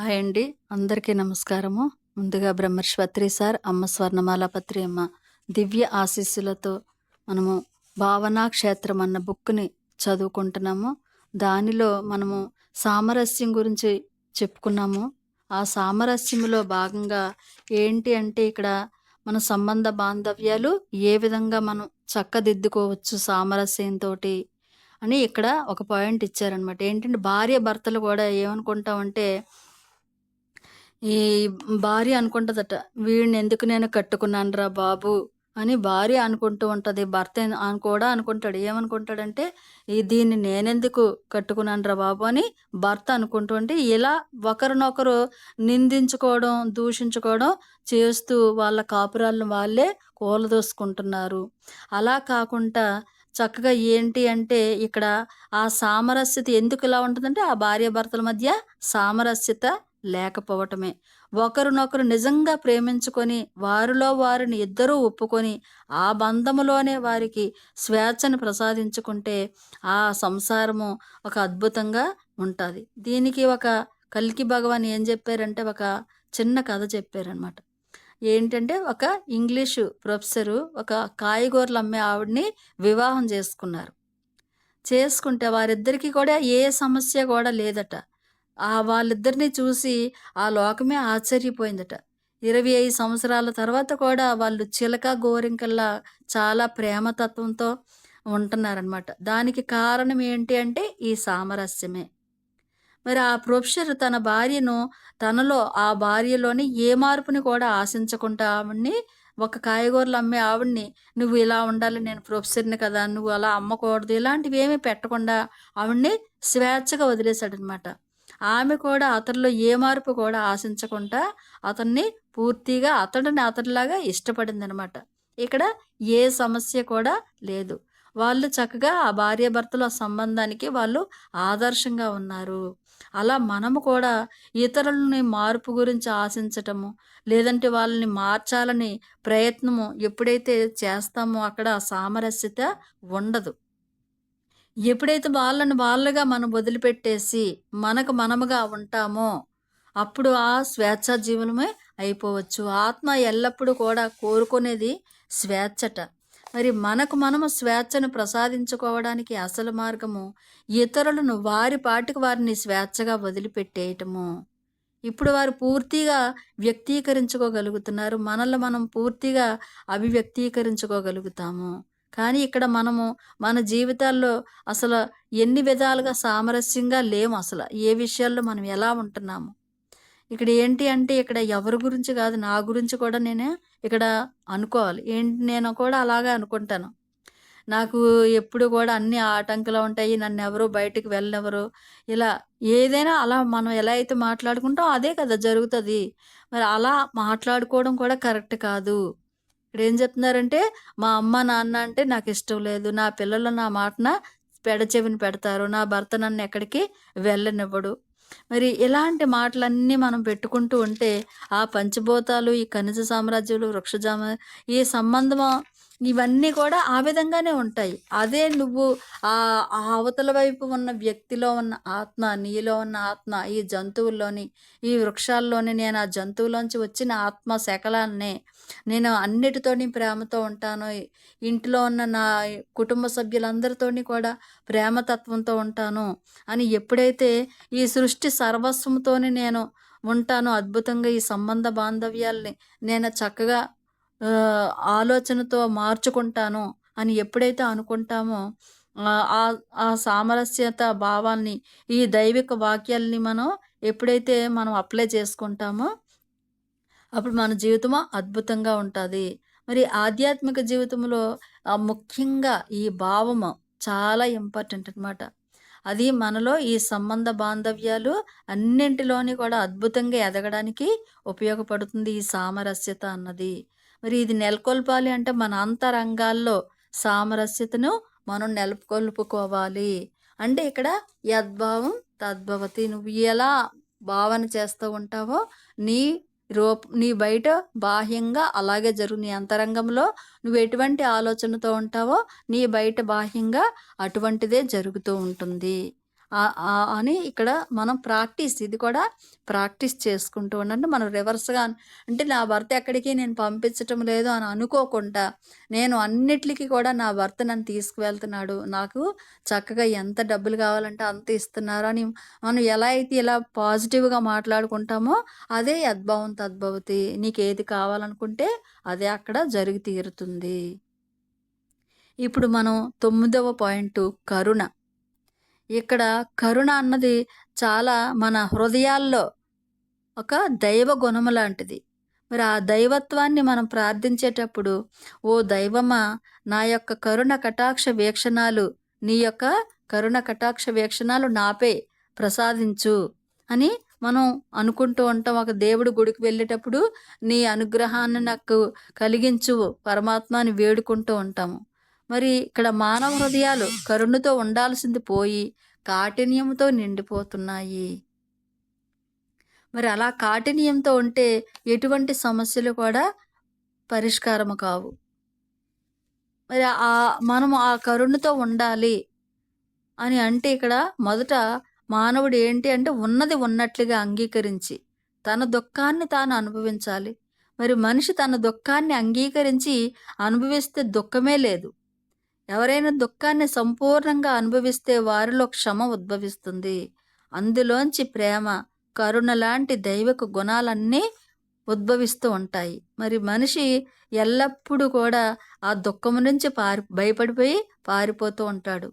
Hi అండి. అందరికీ నమస్కారము. ముందుగా బ్రహ్మర్షి సార్ అమ్మ స్వర్ణమాల పత్రి అమ్మ దివ్య ఆశీస్సులతో మనము భావనా క్షేత్రం అన్న బుక్ని చదువుకుంటున్నాము. దానిలో మనము సామరస్యం గురించి చెప్పుకున్నాము. ఆ సామరస్యంలో భాగంగా ఏంటి అంటే ఇక్కడ మన సంబంధ బాంధవ్యాలు ఏ విధంగా మనం చక్కదిద్దుకోవచ్చు సామరస్యంతో అని ఇక్కడ ఒక పాయింట్ ఇచ్చారనమాట ఏంటంటే భార్య భర్తలు కూడా ఏమనుకుంటామంటే ఈ భార్య అనుకుంటదట వీడిని ఎందుకు నేను కట్టుకున్నాను రా బాబు? అని భార్య అనుకుంటూ ఉంటది. భర్త కూడా అనుకుంటాడు. ఏమనుకుంటాడంటే ఈ దీన్ని నేనెందుకు కట్టుకున్నాను రా బాబు? అని భర్త అనుకుంటూ ఉంటే ఇలా ఒకరినొకరు నిందించుకోవడం దూషించుకోవడం చేస్తూ వాళ్ళ కాపురాలను వాళ్ళే కూలదోసుకుంటున్నారు. అలా కాకుండా చక్కగా ఏంటి అంటే ఇక్కడ ఆ సామరస్యత ఎందుకు ఇలా ఉంటుందంటే ఆ భార్యాభర్తల మధ్య సామరస్యత లేకపోవటమే. ఒకరినొకరు నిజంగా ప్రేమించుకొని వారిలో వారిని ఇద్దరూ ఒప్పుకొని ఆ బంధములోనే వారికి స్వేచ్ఛను ప్రసాదించుకుంటే ఆ సంసారము ఒక అద్భుతంగా ఉంటుంది. దీనికి ఒక కల్కి భగవాన్ ఏం చెప్పారంటే ఒక చిన్న కథ చెప్పారనమాట ఏంటంటే ఒక ఇంగ్లీషు ప్రొఫెసరు ఒక కాయగూరలు అమ్మే ఆవిడని వివాహం చేసుకున్నారు. చేసుకుంటే వారిద్దరికీ కూడా ఏ సమస్య కూడా లేదట. ఆ వాళ్ళిద్దరిని చూసి ఆ లోకమే ఆశ్చర్యపోయిందట. ఇరవై ఐదు సంవత్సరాల తర్వాత కూడా వాళ్ళు చిలక గోరింకల్లా చాలా ప్రేమతత్వంతో ఉంటున్నారనమాట దానికి కారణం ఏంటి అంటే ఈ సామరస్యమే. మరి ఆ ప్రొఫెసర్ తన భార్యను తనలో ఆ భార్యలోని ఏ మార్పుని కూడా ఆశించకుండా ఆవిడ్ని ఒక కాయగూరలు అమ్మే ఆవిడ్ని నువ్వు ఇలా ఉండాలి నేను ప్రొఫెసర్ని కదా నువ్వు అలా అమ్మకూడదు ఇలాంటివి ఏమీ పెట్టకుండా ఆవిడ్ని స్వేచ్ఛగా వదిలేశాడనమాట ఆమె కూడా అతనిలో ఏ మార్పు కూడా ఆశించకుండా అతన్ని పూర్తిగా అతడిని అతడిలాగా ఇష్టపడింది అనమాట ఇక్కడ ఏ సమస్య కూడా లేదు. వాళ్ళు చక్కగా ఆ భార్యాభర్తల సంబంధానికి వాళ్ళు ఆదర్శంగా ఉన్నారు. అలా మనము కూడా ఇతరులని మార్పు గురించి ఆశించటము లేదంటే వాళ్ళని మార్చాలని ప్రయత్నము ఎప్పుడైతే చేస్తామో అక్కడ సామరస్యత ఉండదు. ఎప్పుడైతే వాళ్ళని వాళ్ళుగా మనం వదిలిపెట్టేసి మనకు మనముగా ఉంటామో అప్పుడు ఆ స్వేచ్ఛ జీవనమే అయిపోవచ్చు. ఆత్మ ఎల్లప్పుడూ కూడా కోరుకునేది స్వేచ్ఛట. మరి మనకు మనము స్వేచ్ఛను ప్రసాదించుకోవడానికి అసలు మార్గము ఇతరులను వారి పాటికి వారిని స్వేచ్ఛగా వదిలిపెట్టేయటము. ఇప్పుడు వారు పూర్తిగా వ్యక్తీకరించుకోగలుగుతున్నారు. మనల్ని మనం పూర్తిగా అభివ్యక్తీకరించుకోగలుగుతాము. కానీ ఇక్కడ మనము మన జీవితాల్లో అసలు ఎన్ని విధాలుగా సామరస్యంగా లేము అసలు. ఏ విషయాల్లో మనం ఎలా ఉంటున్నాము? ఇక్కడ ఏంటి అంటే ఇక్కడ ఎవరి గురించి కాదు నా గురించి కూడా నేను ఇక్కడ అనుకోవాలి. ఏంటి నేను కూడా అలాగే అనుకుంటాను. నాకు ఎప్పుడు కూడా అన్ని ఆటంకాలు ఉంటాయి. నన్ను ఎవరు బయటకు వెళ్ళెవరు ఇలా ఏదైనా అలా మనం ఎలా అయితే మాట్లాడుకుంటాం అదే కదా జరుగుతుంది. మరి అలా మాట్లాడుకోవడం కూడా కరెక్ట్ కాదు. ఇక్కడ ఏం చెప్తున్నారంటే మా అమ్మ నాన్న అంటే నాకు ఇష్టం లేదు. నా పిల్లలు నా మాటన పెడచెవిని పెడతారు. నా భర్త నన్ను ఎక్కడికి వెళ్ళనివ్వడు. మరి ఇలాంటి మాటలన్నీ మనం పెట్టుకుంటూ ఉంటే ఆ పంచభూతాలు ఈ ఖనిజ సామ్రాజ్యాలు వృక్షజామ ఈ సంబంధం ఇవన్నీ కూడా ఆ విధంగానే ఉంటాయి. అదే నువ్వు ఆ అవతల వైపు ఉన్న వ్యక్తిలో ఉన్న ఆత్మ నీలో ఉన్న ఆత్మ ఈ జంతువుల్లోని ఈ వృక్షాల్లోని నేను ఆ జంతువులోంచి వచ్చిన ఆత్మ శకలాన్నే నేను అన్నిటితోని ప్రేమతో ఉంటాను. ఇంట్లో ఉన్న నా కుటుంబ సభ్యులందరితోని కూడా ప్రేమతత్వంతో ఉంటాను అని ఎప్పుడైతే ఈ సృష్టి సర్వస్వంతోని నేను ఉంటాను అద్భుతంగా ఈ సంబంధ బాంధవ్యాల్ని నేను చక్కగా ఆలోచనతో మార్చుకుంటాను అని ఎప్పుడైతే అనుకుంటామో ఆ ఆ- సామరస్యత భావాల్ని ఈ దైవిక వాక్యాల్ని మనం ఎప్పుడైతే మనం అప్లై చేసుకుంటామో అప్పుడు మన జీవితం అద్భుతంగా ఉంటుంది. మరి ఆధ్యాత్మిక జీవితంలో ముఖ్యంగా ఈ భావము చాలా ఇంపార్టెంట్ అన్నమాట. అది మనలో ఈ సంబంధ బాంధవ్యాలు అన్నింటిలోని కూడా అద్భుతంగా ఎదగడానికి ఉపయోగపడుతుంది ఈ సామరస్యత అన్నది. మరి ఇది నెలకొల్పాలి అంటే మన అంతరంగాల్లో సామరస్యతను మనం నెలకొల్పుకోవాలి. అంటే ఇక్కడ యద్భావం తద్భవతి. నువ్వు ఎలా భావన చేస్తూ ఉంటావో నీ రూప నీ బయట బాహ్యంగా అలాగే జరుగు నీ అంతరంగంలో నువ్వు ఎటువంటి ఆలోచనతో ఉంటావో నీ బయట బాహ్యంగా అటువంటిదే జరుగుతూ ఉంటుంది. అని ఇక్కడ మనం ప్రాక్టీస్ ఇది కూడా ప్రాక్టీస్ చేసుకుంటూ ఉండండి. మనం రివర్స్‌గా అంటే నా భర్త ఎక్కడికి నేను పంపించటం లేదు అని అనుకోకుండా, నేను అన్నిటికీ కూడా నా భర్త నన్ను తీసుకువెళ్తున్నాడు. నాకు చక్కగా ఎంత డబ్బులు కావాలంటే అంత ఇస్తున్నారు అని మనం ఎలా అయితే ఇలా పాజిటివ్‌గా మాట్లాడుకుంటామో, అదే యద్భవం తద్భవతి. ఏది కావాలనుకుంటే అదే అక్కడ జరిగి తీరుతుంది. ఇప్పుడు మనం తొమ్మిదవ పాయింట్ కరుణ. ఇక్కడ కరుణ అన్నది చాలా మన హృదయాల్లో ఒక దైవ గుణము లాంటిది. మరి ఆ దైవత్వాన్ని మనం ప్రార్థించేటప్పుడు, ఓ దైవమా నా యొక్క కరుణ కటాక్ష వీక్షణాలు నీ యొక్క కరుణ కటాక్ష వీక్షణాలు నాపై ప్రసాదించు అని మనం అనుకుంటూ ఉంటాం. ఒక దేవుడు గుడికి వెళ్ళేటప్పుడు నీ అనుగ్రహాన్ని నాకు కలిగించు పరమాత్మని వేడుకుంటూ ఉంటాము. మరి ఇక్కడ మానవ హృదయాలు కరుణతో ఉండాల్సింది పోయి కాఠిన్యంతో నిండిపోతున్నాయి. మరి అలా కాఠిన్యంతో ఉంటే ఎటువంటి సమస్యలు కూడా పరిష్కారము కావు. మరి ఆ మనము ఆ కరుణతో ఉండాలి అని అంటే ఇక్కడ మొదట మానవుడు ఏంటి అంటే ఉన్నది ఉన్నట్లుగా అంగీకరించి, తన దుఃఖాన్ని తాను అనుభవించాలి. మరి మనిషి తన దుఃఖాన్ని అంగీకరించి అనుభవిస్తే దుఃఖమే లేదు. ఎవరైనా దుఃఖాన్ని సంపూర్ణంగా అనుభవిస్తే వారిలో క్షమ ఉద్భవిస్తుంది. అందులోంచి ప్రేమ, కరుణ లాంటి దైవక గుణాలన్నీ ఉద్భవిస్తూ ఉంటాయి. మరి మనిషి ఎల్లప్పుడూ కూడా ఆ దుఃఖము నుంచి పారి భయపడిపోయి పారిపోతూ ఉంటాడు.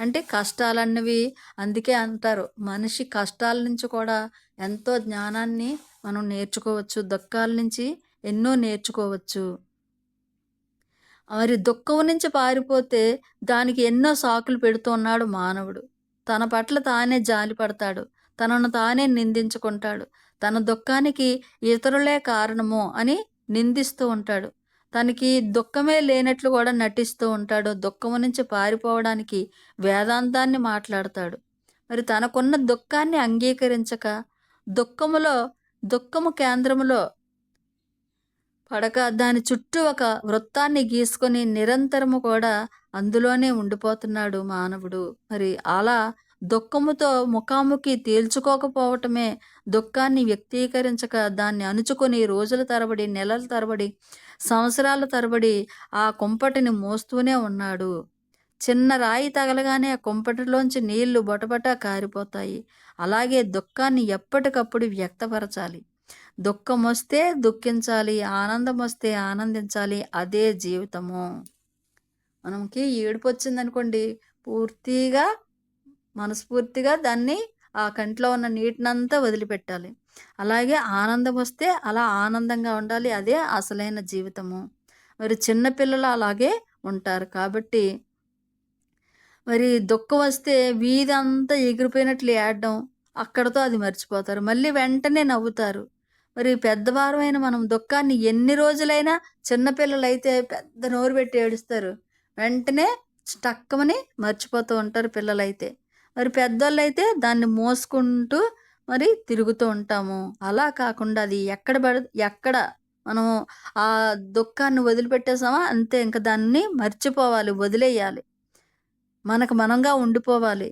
అంటే కష్టాలన్నవి అందుకే అంటారు మనిషి కష్టాల నుంచి కూడా ఎంతో జ్ఞానాన్ని మనం నేర్చుకోవచ్చు. దుఃఖాల నుంచి ఎన్నో నేర్చుకోవచ్చు. మరి దుఃఖం నుంచి పారిపోతే దానికి ఎన్నో సాకులు పెడుతూ ఉన్నాడు మానవుడు. తన పట్ల తానే జాలిపడతాడు. తనను తానే నిందించుకుంటాడు. తన దుఃఖానికి ఇతరులే కారణము అని నిందిస్తూ ఉంటాడు. తనకి దుఃఖమే లేనట్లు కూడా నటిస్తూ ఉంటాడు. దుఃఖము నుంచి పారిపోవడానికి వేదాంతాన్ని మాట్లాడతాడు. మరి తనకున్న దుఃఖాన్ని అంగీకరించక దుఃఖములో దుఃఖము కేంద్రములో పడక దాని చుట్టూ ఒక వృత్తాన్ని గీసుకొని నిరంతరము కూడా అందులోనే ఉండిపోతున్నాడు మానవుడు. మరి అలా దుఃఖముతో ముఖాముఖి తేల్చుకోకపోవటమే దుఃఖాన్ని వ్యక్తీకరించక దాన్ని అణుచుకొని రోజుల తరబడి, నెలల తరబడి, సంవత్సరాల తరబడి ఆ కుంపటిని మోస్తూనే ఉన్నాడు. చిన్న రాయి తగలగానే ఆ కుంపటిలోంచి నీళ్ళు బొటబట కారిపోతాయి. అలాగే దుఃఖాన్ని ఎప్పటికప్పుడు వ్యక్తపరచాలి. దుఃఖమొస్తే దుఃఖించాలి. ఆనందం వస్తే ఆనందించాలి. అదే జీవితము. మనకి ఏడుపొచ్చిందనుకోండి పూర్తిగా మనస్ఫూర్తిగా దాన్ని ఆ కంట్లో ఉన్న నీటినంతా వదిలిపెట్టాలి. అలాగే ఆనందం వస్తే అలా ఆనందంగా ఉండాలి. అదే అసలైన జీవితము. మరి చిన్నపిల్లలు అలాగే ఉంటారు. కాబట్టి మరి దుఃఖం వస్తే వీధి అంతా ఎగిరిపోయినట్లు ఏడడం, అక్కడతో అది మర్చిపోతారు. మళ్ళీ వెంటనే నవ్వుతారు. మరి పెద్దవారమైన మనం దుఃఖాన్ని ఎన్ని రోజులైనా చిన్నపిల్లలైతే పెద్ద నోరు పెట్టి ఏడుస్తారు. వెంటనే స్టక్కమని మర్చిపోతూ ఉంటారు పిల్లలైతే. మరి పెద్దోళ్ళైతే దాన్ని మోసుకుంటూ మరి తిరుగుతూ ఉంటాము. అలా కాకుండా అది ఎక్కడ పడ ఎక్కడ మనము ఆ దుఃఖాన్ని వదిలిపెట్టేసామా అంతే ఇంక దాన్ని మర్చిపోవాలి. వదిలేయాలి. మనకు మనంగా ఉండిపోవాలి.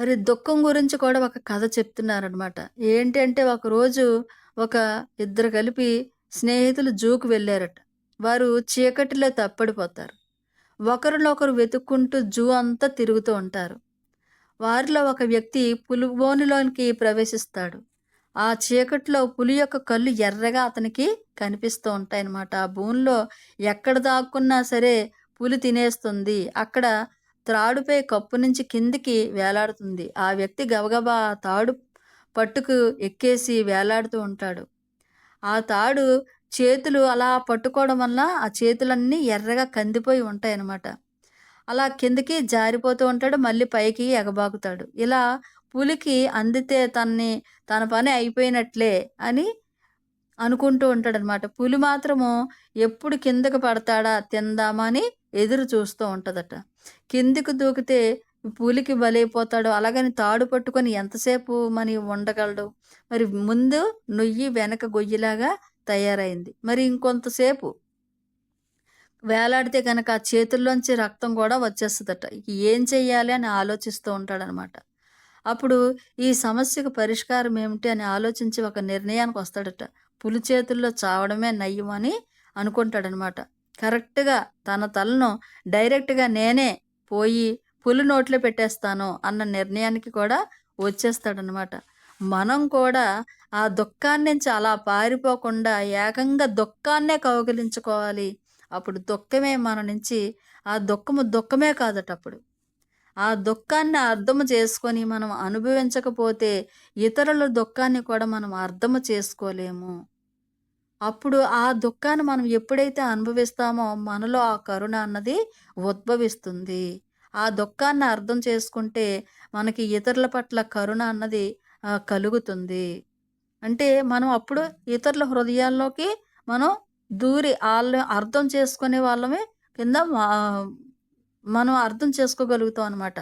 మరి దుఃఖం గురించి కూడా ఒక కథ చెప్తున్నారనమాట. ఏంటి అంటే ఒకరోజు ఒక ఇద్దరు కలిపి స్నేహితులు జూకు వెళ్ళారట. వారు చీకటిలో తప్పడిపోతారు. ఒకరినొకరు వెతుక్కుంటూ జూ అంతా తిరుగుతూ ఉంటారు. వారిలో ఒక వ్యక్తి పులిబోనిలోనికి ప్రవేశిస్తాడు. ఆ చీకటిలో పులి యొక్క కళ్ళు ఎర్రగా అతనికి కనిపిస్తూ ఉంటాయన్నమాట. ఆ బోన్లో ఎక్కడ దాక్కున్నా సరే పులి తినేస్తుంది. అక్కడ త్రాడుపై కప్పు నుంచి కిందికి వేలాడుతుంది. ఆ వ్యక్తి గబగబా తాడు పట్టుకు ఎక్కేసి వేలాడుతూ ఉంటాడు. ఆ తాడు చేతులు అలా పట్టుకోవడం వల్ల ఆ చేతులన్నీ ఎర్రగా కందిపోయి ఉంటాయన్నమాట. అలా కిందకి జారిపోతూ ఉంటాడు. మళ్ళీ పైకి ఎగబాకుతాడు. ఇలా పులికి అందితే తన్ని తన పని అయిపోయినట్లే అని అనుకుంటూ ఉంటాడనమాట. పులి మాత్రము ఎప్పుడు కిందకు పడతాడా తిందామని ఎదురు చూస్తూ ఉంటదట. కిందికి దూకితే పులికి బలైపోతాడు. అలాగని తాడు పట్టుకొని ఎంతసేపు మరి ఉండగలడు. మరి ముందు నొయ్యి వెనక గొయ్యిలాగా తయారైంది. మరి ఇంకొంతసేపు వేలాడితే కనుక ఆ చేతుల్లోంచి రక్తం కూడా వచ్చేస్తుందట ఏం చెయ్యాలి అని ఆలోచిస్తూ ఉంటాడనమాట. అప్పుడు ఈ సమస్యకు పరిష్కారం ఏమిటి అని ఆలోచించి ఒక నిర్ణయానికి వస్తాడట పులి చేతుల్లో చావడమే నయ్యం అని అనుకుంటాడనమాట. కరెక్ట్‌గా తన తలను డైరెక్ట్‌గా నేనే పోయి పులి నోట్లో పెట్టేస్తాను అన్న నిర్ణయానికి కూడా వచ్చేస్తాడనమాట. మనం కూడా ఆ దుఃఖాన్ని నుంచి అలా పారిపోకుండా ఏకంగా దుఃఖాన్నే కౌగిలించుకోవాలి. అప్పుడు దుఃఖమే మన నుంచి ఆ దుఃఖము దుఃఖమే కాదట అప్పుడు. ఆ దుఃఖాన్ని అర్థము చేసుకొని మనం అనుభవించకపోతే ఇతరుల దుఃఖాన్ని కూడా మనం అర్థము చేసుకోలేము. అప్పుడు ఆ దుఃఖాన్ని మనం ఎప్పుడైతే అనుభవిస్తామో మనలో ఆ కరుణ అన్నది ఉద్భవిస్తుంది. ఆ దుఃఖాన్ని అర్థం చేసుకుంటే మనకి ఇతరుల పట్ల కరుణ అన్నది కలుగుతుంది. అంటే మనం అప్పుడు ఇతరుల హృదయాల్లోకి మనం దూరి వాళ్ళని అర్థం చేసుకునే వాళ్ళమే కింద మనం అర్థం చేసుకోగలుగుతాం అనమాట.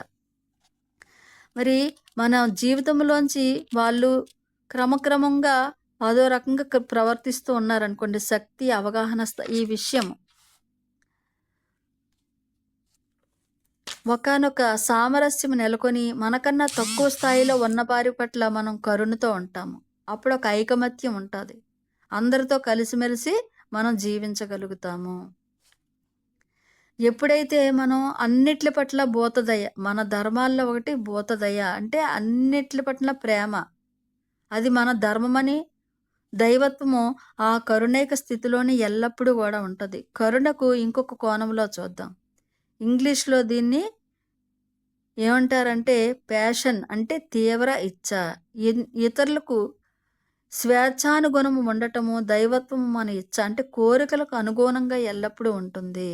మరి మన జీవితంలోంచి వాళ్ళు క్రమక్రమంగా అదో రకంగా ప్రవర్తిస్తూ ఉన్నారనుకోండి శక్తి, అవగాహన ఈ విషయం. ఒకానొక సామరస్యం నెలకొని మనకన్నా తక్కువ స్థాయిలో ఉన్న వారి పట్ల మనం కరుణతో ఉంటాము. అప్పుడు ఒక ఐకమత్యం ఉంటుంది అందరితో కలిసిమెలిసి మనం జీవించగలుగుతాము. ఎప్పుడైతే మనం అన్నిట్ల పట్ల భూతదయ మన ధర్మాల్లో ఒకటి భూతదయ అంటే అన్నిట్ల పట్ల ప్రేమ. అది మన ధర్మమని దైవత్వము ఆ కరుణైక స్థితిలోనే ఎల్లప్పుడూ కూడా ఉంటుంది కరుణకు ఇంకొక కోణంలో చూద్దాం. ఇంగ్లీష్‌లో దీన్ని ఏమంటారంటే ప్యాషన్ అంటే తీవ్ర ఇచ్చ. ఇతరులకు స్వేచ్ఛానుగుణము ఉండటము, దైవత్వము మన ఇచ్చ. అంటే కోరికలకు అనుగుణంగా ఎల్లప్పుడూ ఉంటుంది.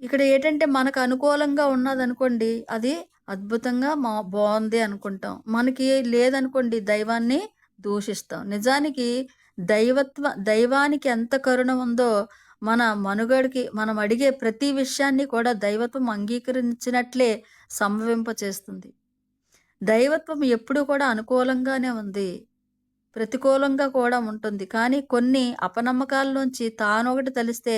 ఇక్కడ ఏంటంటే మనకు అనుకూలంగా ఉన్నదనుకోండి అది అద్భుతంగా మా బాగుంది అనుకుంటాం. మనకి లేదనుకోండి దైవాన్ని దూషిస్తాం. నిజానికి దైవత్వ దైవానికి ఎంత కరుణ ఉందో మన మనుగడికి మనం అడిగే ప్రతి విషయాన్ని కూడా దైవత్వం అంగీకరించినట్లే సంభవింపచేస్తుంది. దైవత్వం ఎప్పుడూ కూడా అనుకూలంగానే ఉంది. ప్రతికూలంగా కూడా ఉంటుంది. కానీ కొన్ని అపనమ్మకాల నుంచి తాను ఒకటి తలిస్తే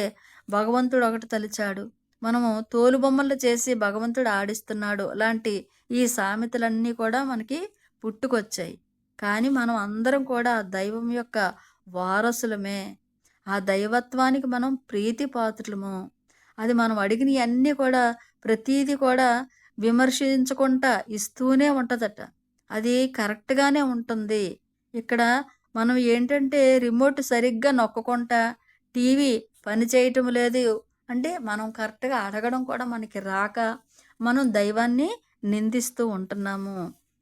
భగవంతుడు ఒకటి తలిచాడు. మనము తోలుబొమ్మలు చేసి భగవంతుడు ఆడిస్తున్నాడు. లాంటి ఈ సామెతలన్నీ కూడా మనకి పుట్టుకొచ్చాయి. కానీ మనం అందరం కూడా దైవం యొక్క వారసులమే. ఆ దైవత్వానికి మనం ప్రీతి పాత్రలము అది మనం అడిగినయన్నీ కూడా ప్రతీది కూడా విమర్శించకుండా ఇస్తూనే ఉంటుందట అది కరెక్ట్‌గానే ఉంటుంది. ఇక్కడ మనం ఏంటంటే రిమోట్ సరిగ్గా నొక్కకుండా టీవీ పనిచేయటం లేదు అంటే మనం కరెక్ట్‌గా అడగడం కూడా మనకి రాక మనం దైవాన్ని నిందిస్తూ ఉంటున్నాము.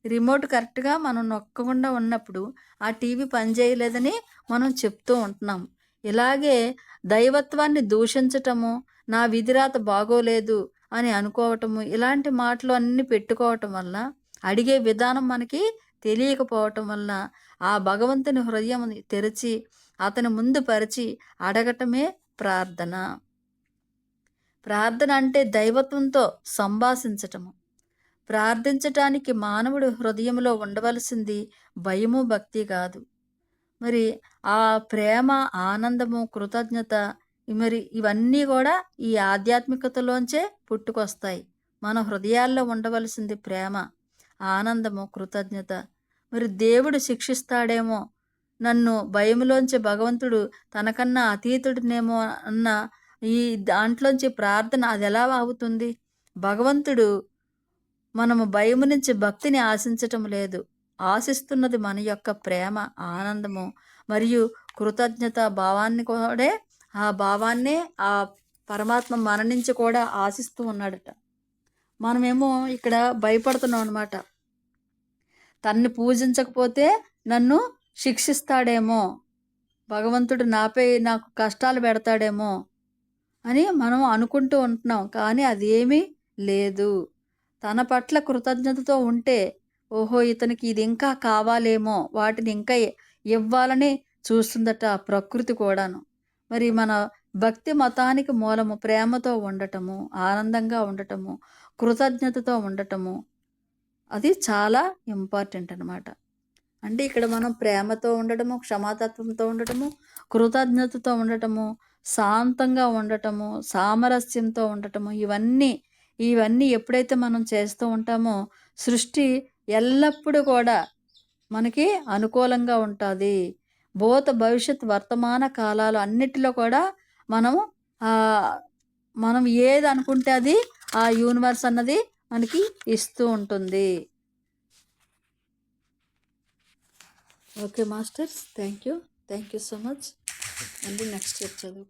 రిమోట్ కరెక్ట్‌గా మనం నొక్కకుండా ఉన్నప్పుడు ఆ టీవీ పనిచేయలేదని మనం చెప్తూ ఉంటున్నాం. ఇలాగే దైవత్వాన్ని దూషించటము, నా విధిరాత బాగోలేదు అని అనుకోవటము, ఇలాంటి మాటలు అన్నీ పెట్టుకోవటం వల్ల అడిగే విధానం మనకి తెలియకపోవటం వల్ల ఆ భగవంతుని హృదయం తెరిచి అతని ముందు పరిచి అడగటమే ప్రార్థన. ప్రార్థన అంటే దైవత్వంతో సంభాషించటము. ప్రార్థించటానికి మానవుడు హృదయంలో ఉండవలసింది భయము, భక్తి కాదు మరి ఆ ప్రేమ, ఆనందము, కృతజ్ఞత మరి ఇవన్నీ కూడా ఈ ఆధ్యాత్మికతలోంచే పుట్టుకొస్తాయి. మన హృదయాల్లో ఉండవలసింది ప్రేమ, ఆనందము, కృతజ్ఞత. మరి దేవుడు శిక్షిస్తాడేమో, నన్ను భయములోంచి భగవంతుడు తనకన్నా అతీతుడినేమో అన్న ఈ దాంట్లోంచి ప్రార్థన అది ఎలా అవుతుంది? భగవంతుడు మనము భయము నుంచి భక్తిని ఆశించటం లేదు. ఆశిస్తున్నది మన యొక్క ప్రేమ, ఆనందము మరియు కృతజ్ఞత భావాన్ని కూడా ఆ భావాన్నే ఆ పరమాత్మ మన నుంచి కూడా ఆశిస్తూ ఉన్నాడట. మనమేమో ఇక్కడ భయపడుతున్నాం అనమాట. తన్ని పూజించకపోతే నన్ను శిక్షిస్తాడేమో, భగవంతుడు నాపై నాకు కష్టాలు పెడతాడేమో అని మనం అనుకుంటూ ఉంటున్నాం. కానీ అది ఏమీ లేదు. తన పట్ల కృతజ్ఞతతో ఉంటే ఓహో! ఇతనికి ఇది ఇంకా కావాలేమో, వాటిని ఇంకా ఇవ్వాలని చూస్తుందట ప్రకృతి కూడాను. మరి మన భక్తి మతానికి మూలము ప్రేమతో ఉండటము, ఆనందంగా ఉండటము, కృతజ్ఞతతో ఉండటము. అది చాలా ఇంపార్టెంట్ అనమాట. అంటే ఇక్కడ మనం ప్రేమతో ఉండటము క్షమాతత్వంతో ఉండటము కృతజ్ఞతతో ఉండటము శాంతంగా ఉండటము సామరస్యంతో ఉండటము ఇవన్నీ ఇవన్నీ ఎప్పుడైతే మనం చేస్తూ ఉంటామో సృష్టి ఎల్లప్పుడూ కూడా మనకి అనుకూలంగా ఉంటుంది. భూత భవిష్యత్ వర్తమాన కాలాలు అన్నిటిలో కూడా మనము మనం ఏది అనుకుంటే అది ఆ యూనివర్స్ అన్నది మనకి ఇస్తూ ఉంటుంది. Okay masters thank you. Thank you so much. అండి నెక్స్ట్ చదువు